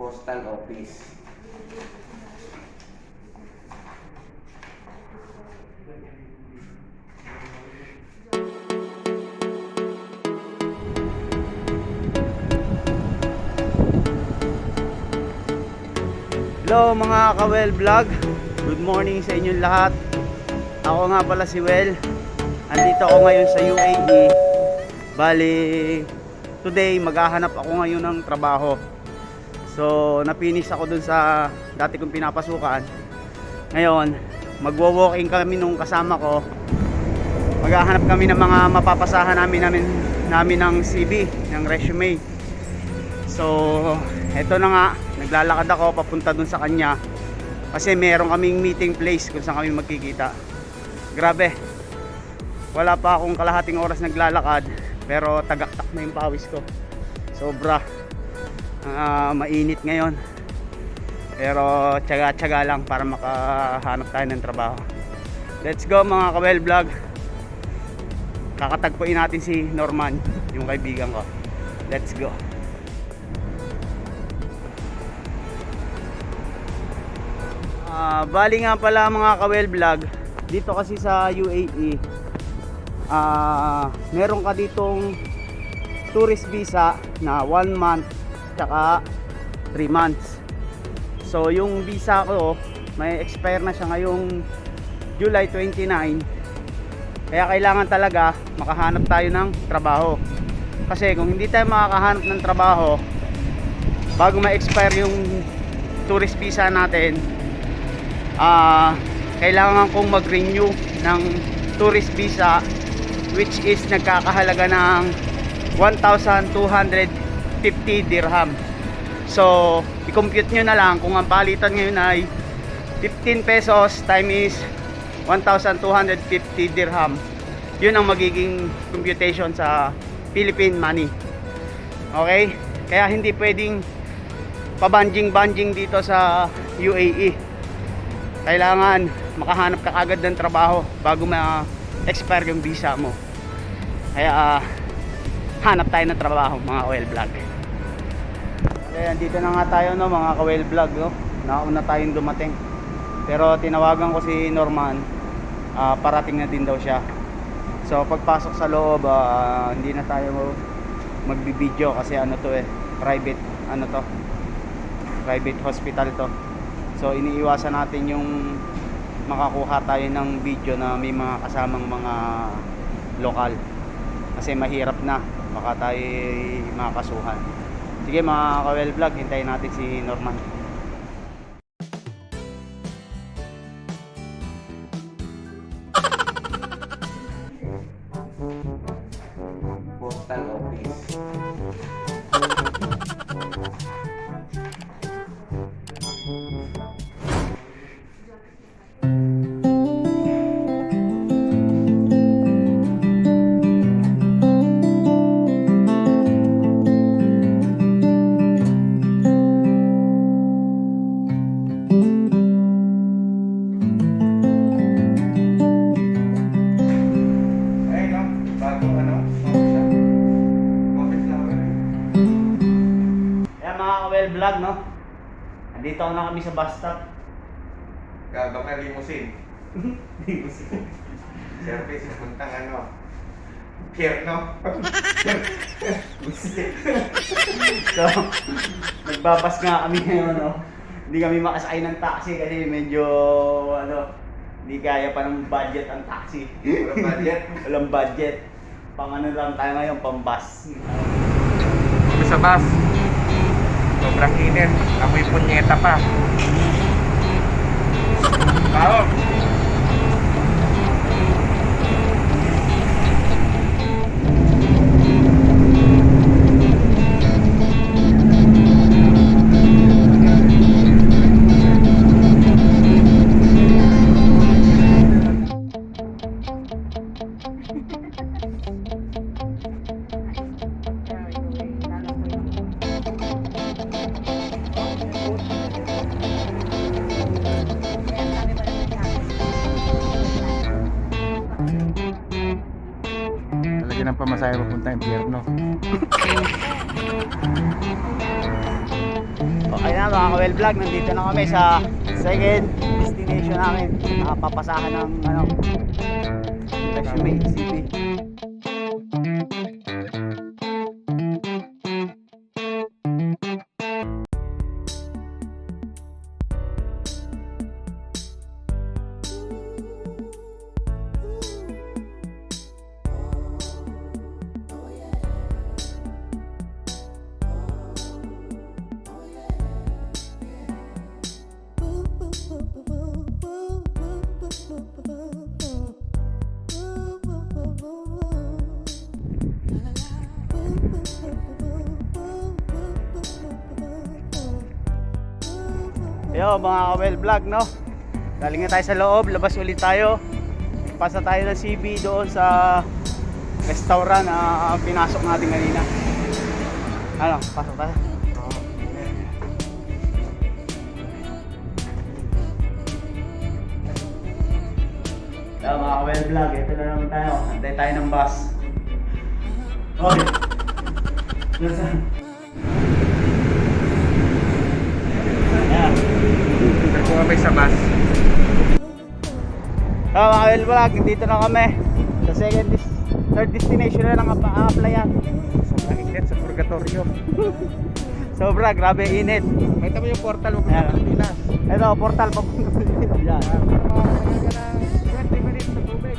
postal office. Hello mga ka-well vlog. Good morning sa inyong lahat. Ako nga pala si Well. Andito ako ngayon sa UAE Bali Today maghahanap ako ngayon ng trabaho So napinis ako dun sa Dati kong pinapasukan Ngayon Magwo-walking kami nung kasama ko Maghahanap kami ng mga mapapasahan namin namin, namin ng CV Ng resume So, eto na nga, naglalakad ako papunta dun sa kanya kasi meron kaming meeting place kung saan kami magkikita. Grabe. Wala pa akong kalahating oras naglalakad pero tagaktak na yung pawis ko. Sobra. Ah, mainit ngayon. Pero tsaga-tsaga lang para makahanap tayo ng trabaho. Let's go mga kabel vlog. Kakatagpuin natin si Norman, yung kaibigan ko. Let's go. Ah, bali nga pala mga kawel vlog dito kasi sa UAE ah meron ka ditong tourist visa na 1 month tsaka 3 months. So yung visa ko may expire na siya ngayong July 29 kaya kailangan talaga makahanap tayo ng trabaho. Kasi kung hindi tayo makakahanap ng trabaho bago ma-expire yung tourist visa natin ah kailangan kong mag-renew ng tourist visa which is nagkakahalaga ng 1,250 dirham. So i-compute nyo na lang. Kung ang palitan ngayon ay 15 pesos time is 1,250 dirham yun ang magiging computation sa Philippine money. Okay? Kaya hindi pwedeng pabanjing-banjing dito sa UAE kailangan makahanap ka agad ng trabaho bago ma-expire yung visa mo. Kaya ah, hanap tayo ng trabaho mga oil vlog. Kaya dito na nga tayo no mga ka-well vlog no? Nauna tayong dumating. Pero tinawagan ko si Norman ah, parating na din daw siya. So pagpasok sa loob ah, hindi na tayo magbibideo kasi ano to eh private ano to private hospital to. So iniiwasan natin yung makakuha tayo ng video na may mga kasamang mga lokal. Kasi mahirap na baka tayo makakasuhan. Sige mga ka-well vlog, hintayin natin si Norman. Ka-well vlog no. Andito na kami sa bus stop. Gagawin ka limousine. Service, puntang ano. Pier, no? So, nagbabas nga kami ngayon, no? Hindi kami makasakay ng taxi kasi medyo, ano, hindi kaya pa ng budget ang taxi. Walang budget. Walang budget. Pang ano lang tayo ngayon, pang bus. Sa bus. Sobrang init. Amoy punyeta pa. Tao. Pamasahe papunta impyerno. O, kaya Ayan mga ka-well vlog, nandito na kami sa second destination namin. Nakapapasahan ng ano, Resume City. Mga ka-well vlog no. Galing na tayo sa loob, labas ulit tayo. Pasa tayo ng CB doon sa restaurant na pinasok natin kanina. Ano, pasok tayo. Yo mga ka-well vlog, ito na naman tayo. Antay tayo ng bus. Okay. Yan saan? Ayan. Nagpo kami sa bus. So mga well vlog, dito na kami sa second dis- third destination na lang ang applyan. Sobrang init sa purgatorio. Sobra, grabe init. May tamo yung portal mo Ayan. sa Pilipinas. Ito, portal papunta Pilipinas. Yan. Mga ka na 20 minutes sa tubig.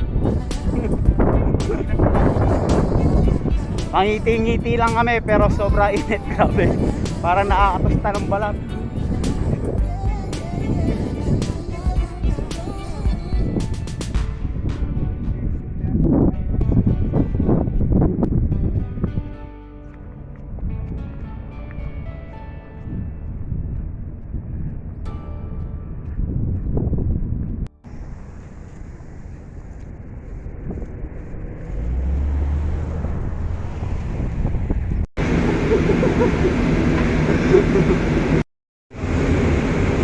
Pangiti-ngiti lang kami pero sobra init, grabe. Parang nakakatusta ng balat.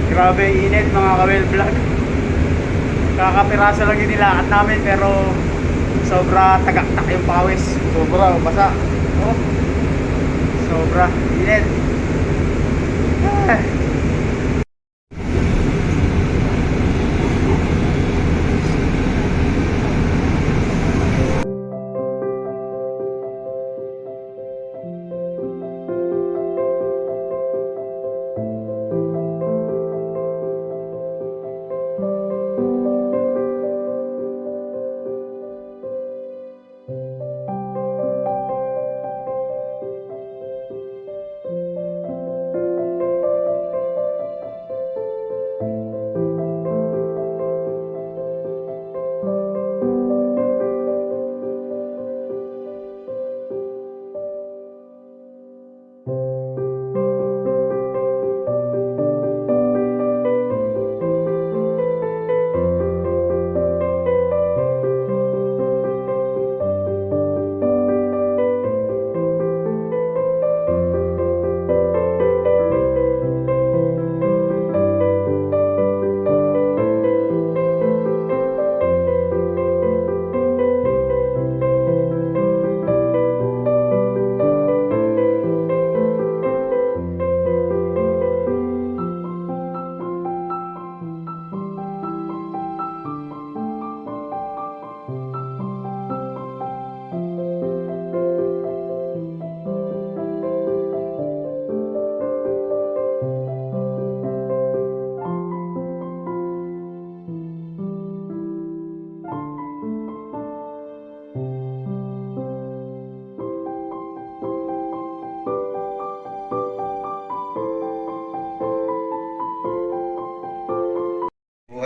Grabe init mga kawel vlog. Kakapiraso lang yung nilakad namin pero sobra tagaktak yung pawis. Sobra, basa. Oh. Sobra, init. Ah.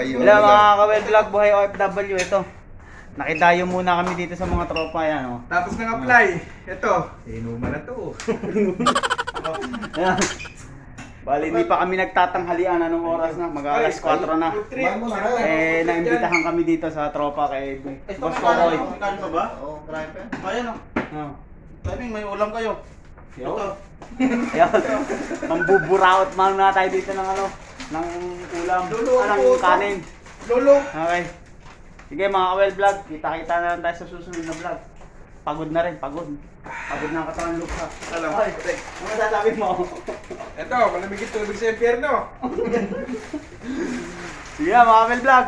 Buhay Hello mga kawel vlog, buhay OFW ito. Nakidayo muna kami dito sa mga tropa yan oh. Tapos nang apply. Ito. Inuman na to. Bali, hindi pa kami nagtatanghalian anong oras na, mag alas 4 na. Eh, naimbitahan kami dito sa tropa kay Boss Koroy. Kain pa ba? Oo, kain pa. Ayan. Oh. Timing, may ulam kayo. Ito. Ayan. Mambuburaot man na tayo dito ng ano, ng ulam, Lolo, ah, ng kanin. Lolo. Okay. Sige mga kawel vlog, kita-kita na lang tayo sa susunod na vlog. pagod na rin, pagod. Pagod na ang katawan lupa. Alam. Ay, ano masasabi mo? Ito, malamig yung tubig sa impyerno. Sige mga Kamel Vlog.